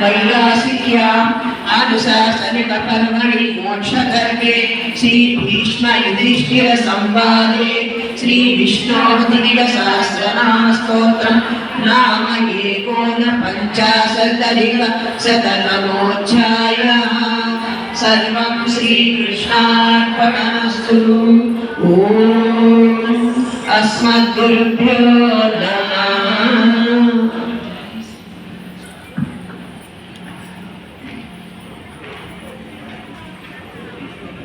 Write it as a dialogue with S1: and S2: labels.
S1: मनसेन्द्रियेण वा बुद्ध्यात्मना वा प्रकृते स्वभावात् करोमि यद्यत् सकलं परस्मै नारायणायेति समर्पयामि श्रीमन्नारायणायेति समर्पयामि इति श्रीमहाभारते शतसहस्रिकायां संहितायां वैयासिक्याम् अनुशासनिकपर्वणि मोक्षधर्मे श्रीभीष्मयुधिष्ठिरसंवादे श्रीविष्णोर्दिवसहस्रनामस्तोत्रं नाम एकोनपञ्चाशदधिक शततमोऽध्यायः सर्वं श्रीकृष्णार्पणमस्तु ॐ अस्मद्गुरुभ्यो नमः